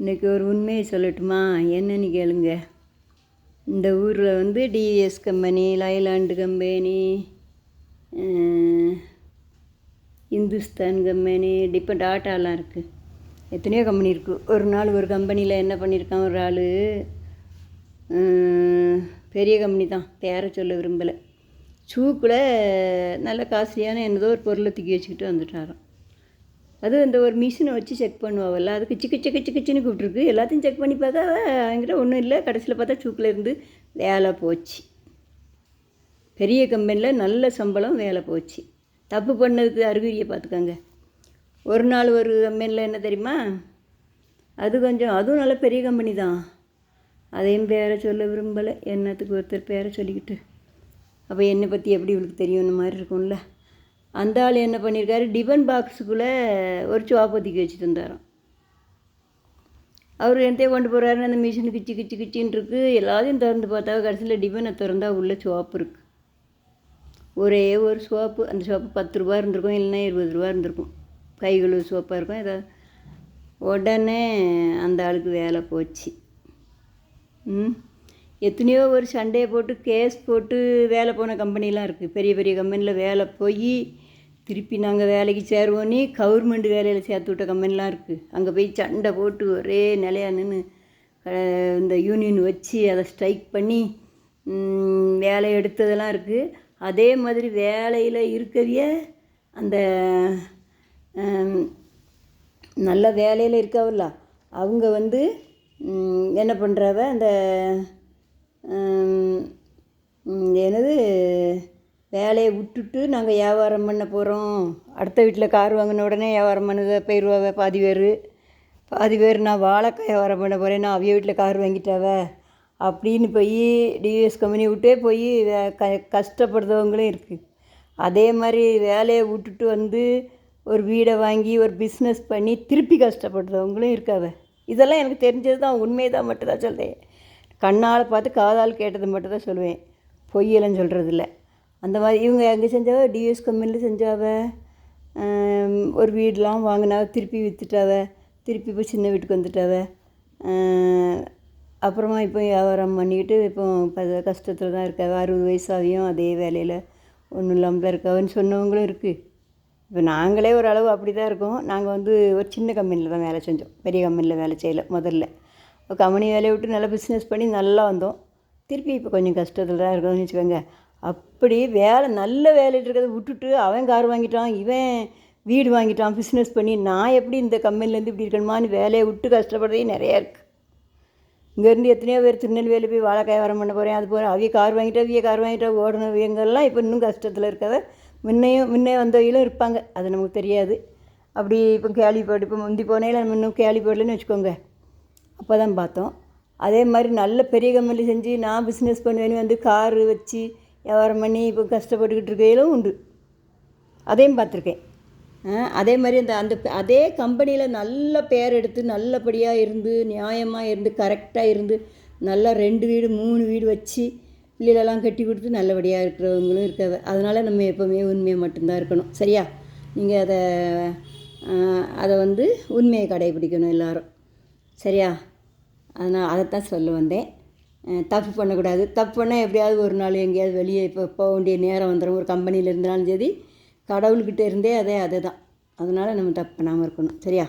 இன்றைக்கி ஒரு உண்மையை சொல்லட்டுமா? என்னன்னு கேளுங்க. இந்த ஊரில் வந்து TVS company Leyland company Hindustan company டிப்ப டாட்டாலாம் இருக்குது எத்தனையோ கம்பெனி இருக்குது ஒரு நாள் ஒரு கம்பெனியில் என்ன பண்ணியிருக்கான் ஒரு ஆள்? பெரிய கம்பெனி தான். பேரை சொல்ல விரும்பலை. சூக்கில் நல்ல காஸ்ட்லியான என்னதோ ஒரு பொருளை தூக்கி வச்சுக்கிட்டு வந்துட்டாராம். அது அந்த ஒரு மிஷினை வச்சு செக் பண்ணுவாள் அது கிச்சு சிக்கு கிச்சு கிச்சுன்னு கூப்பிட்ருக்கு எல்லாத்தையும் செக் பண்ணி பார்த்தா என்கிட்ட ஒன்றும் இல்லை. கடைசியில் பார்த்தா சூக்கில் இருந்து வேலை போச்சு. பெரிய கம்பெனியில் நல்ல சம்பளம் வேலை போச்சு. தப்பு பண்ணதுக்கு அறிகுறியை பார்த்துக்கோங்க. ஒரு நாள் ஒரு கம்பெனியில் என்ன தெரியுமா? அது கொஞ்சம் அதுவும் நல்ல பெரிய கம்பெனி தான். அதையும் பேரை சொல்ல விரும்பலை. என்னத்துக்கு ஒருத்தர் பேரை சொல்லிக்கிட்டு. அப்போ என்னை பற்றி எப்படி இவளுக்கு தெரியும்னு மாதிரி இருக்கும்ல. அந்த ஆள் என்ன பண்ணியிருக்காரு டிபன் பாக்ஸுக்குள்ளே ஒரு சுவாபத்திக்கு வச்சுட்டு இருந்தாராம் அவர் என்கிட்ட கொண்டு போகிறாருன்னு அந்த மிஷின் கிச்சி கிச்சு கிச்சின்னு இருக்குது எல்லாத்தையும் திறந்து பார்த்தா கடைசியில் டிபனை திறந்தா உள்ளே சோப்பு இருக்குது ஒரே ஒரு சோப்பு அந்த சோப்பு பத்து ரூபா இருந்திருக்கும் இல்லைன்னா இருபது ரூபா இருந்திருக்கும். கை கழுவு சோப்பாக இருக்கும். ஏதாவது உடனே அந்த ஆளுக்கு வேலை போச்சு. ம்? எத்தனையோ ஒரு சண்டையை போட்டு கேஸ் போட்டு வேலை போன கம்பெனிலாம் இருக்குது பெரிய பெரிய கம்பெனியில் வேலை போய் திருப்பி நாங்கள் வேலைக்கு சேருவோன்னே கவர்மெண்ட் வேலையில் சேர்த்து விட்ட கம்பெனிலாம் இருக்குது அங்கே போய் சண்டை போட்டு ஒரே நிலையா நின்று இந்த யூனியன் வச்சு அதை ஸ்ட்ரைக் பண்ணி வேலை எடுத்ததெல்லாம் இருக்குது அதே மாதிரி வேலையில் இருக்கவிய அந்த நல்ல வேலையில் இருக்கவல்ல அவங்க வந்து என்ன பண்ணுறவ அந்த என்னது வேலையை விட்டுட்டு நாங்கள் வியாபாரம் பண்ண போகிறோம் அடுத்த வீட்டில் கார் வாங்கின உடனே வியாபாரம் பண்ணதை போயிடுவாவ பாதி பேர். பாதி பேர் நான் வாழைக்காய் வியாபாரம் பண்ண போகிறேன் நான் அவிய வீட்டில் கார் வாங்கிட்டாவ. அப்படின்னு போய் டிவிஎஸ் கம்பெனி விட்டே போய் வே- க கஷ்டப்படுறவங்களும் இருக்குது அதே மாதிரி வேலையை விட்டுட்டு வந்து ஒரு வீடை வாங்கி ஒரு பிஸ்னஸ் பண்ணி திருப்பி கஷ்டப்படுறவங்களும் இருக்காவ. இதெல்லாம் எனக்கு தெரிஞ்சது தான் உண்மையை தான் மட்டும்தான் சொல்கிறேன் கண்ணால் பார்த்து காதால் கேட்டது மட்டும் தான் சொல்லுவேன் பொய்யெல்லாம் சொல்கிறதில்ல அந்த மாதிரி இவங்க எங்கே செஞ்சாவ? டிஎஸ் கம்பெனியில் செஞ்சாவ. ஒரு வீடெலாம் வாங்கினாவ திருப்பி விற்றுட்டாவ திருப்பி இப்போ சின்ன வீட்டுக்கு வந்துட்டாவ. அப்புறமா இப்போ வியாபாரம் பண்ணிக்கிட்டு இப்போ கஷ்டத்தில் தான் இருக்காவ. அறுபது வயசாகியும் அதே வேலையில் ஒன்றும் இல்லாமல் தான் இருக்காவன்னு சொன்னவங்களும் இருக்குது இப்போ நாங்களே ஓரளவு அப்படி தான் இருக்கோம். நாங்கள் வந்து ஒரு சின்ன கம்பெனியில் தான் வேலை செஞ்சோம். பெரிய கம்பெனியில் வேலை செய்யலை முதல்ல. கம்பெனி வேலையை விட்டு நல்லா பிஸ்னஸ் பண்ணி நல்லா வந்தோம். திருப்பி இப்போ கொஞ்சம் கஷ்டத்தில் தான் இருக்கோம்னு வச்சுக்கோங்க. அப்படி வேலை நல்ல வேலையில் இருக்கிறத விட்டுட்டு அவன் கார் வாங்கிட்டான் இவன் வீடு வாங்கிட்டான் பிஸ்னஸ் பண்ணி நான் எப்படி இந்த கம்பெனிலேருந்து இப்படி இருக்கணுமான்னு வேலையை விட்டு கஷ்டப்படுறதே நிறையா இருக்குது இங்கேருந்து எத்தனையோ பேர் திருநெல்வேலி போய் வாழைக்காய் வரம் பண்ண போகிறேன் அது போகிற அவிய கார் வாங்கிட்டா அவிய கார் வாங்கிட்டா ஓடணும் இவங்கெல்லாம் இப்போ இன்னும் கஷ்டத்தில் இருக்கவ முன்னையும் முன்னே வந்தவங்களும் இருப்பாங்க அது நமக்கு தெரியாது. அப்படி இப்போ கேள்விப்பட்டு இப்போ முந்தி போனேல நம்ம இன்னும் கேள்விப்படலன்னு வச்சுக்கோங்க. அப்போ தான் பார்த்தோம். அதே மாதிரி நல்ல பெரிய கம்பெனி செஞ்சு நான் பிஸ்னஸ் பண்ணுவேன்னு வந்து காரு வச்சு வியாபாரம் பண்ணி இப்போ கஷ்டப்பட்டுக்கிட்டு இருக்கையிலும் உண்டு. அதையும் பார்த்துருக்கேன். அதே மாதிரி அந்த அந்த அதே கம்பெனியில் நல்ல பேர் எடுத்து நல்லபடியாக இருந்து நியாயமாக இருந்து கரெக்டாக இருந்து நல்லா ரெண்டு வீடு மூணு வீடு வச்சு பிள்ளைகளெல்லாம் கட்டி கொடுத்து நல்லபடியாக இருக்கிறவங்களும் இருக்காது அதனால் நம்ம எப்போவுமே உண்மையை மட்டும்தான் இருக்கணும். சரியா? நீங்கள் அதை அதை வந்து உண்மையை கடைபிடிக்கணும் எல்லோரும். சரியா? அதனால் அதைத்தான் சொல்ல வந்தேன். தப்பு பண்ணக்கூடாது. தப்பு பண்ணால் எப்படியாவது ஒரு நாள் எங்கேயாவது வெளியே இப்போ போக வேண்டிய நேரம் வந்துடும் ஒரு கம்பெனியில் இருந்தாலும் சரி கடவுள்கிட்ட இருந்தே அதே அதே தான் அதனால் நம்ம தப்பு பண்ணாமல் இருக்கணும். சரியா?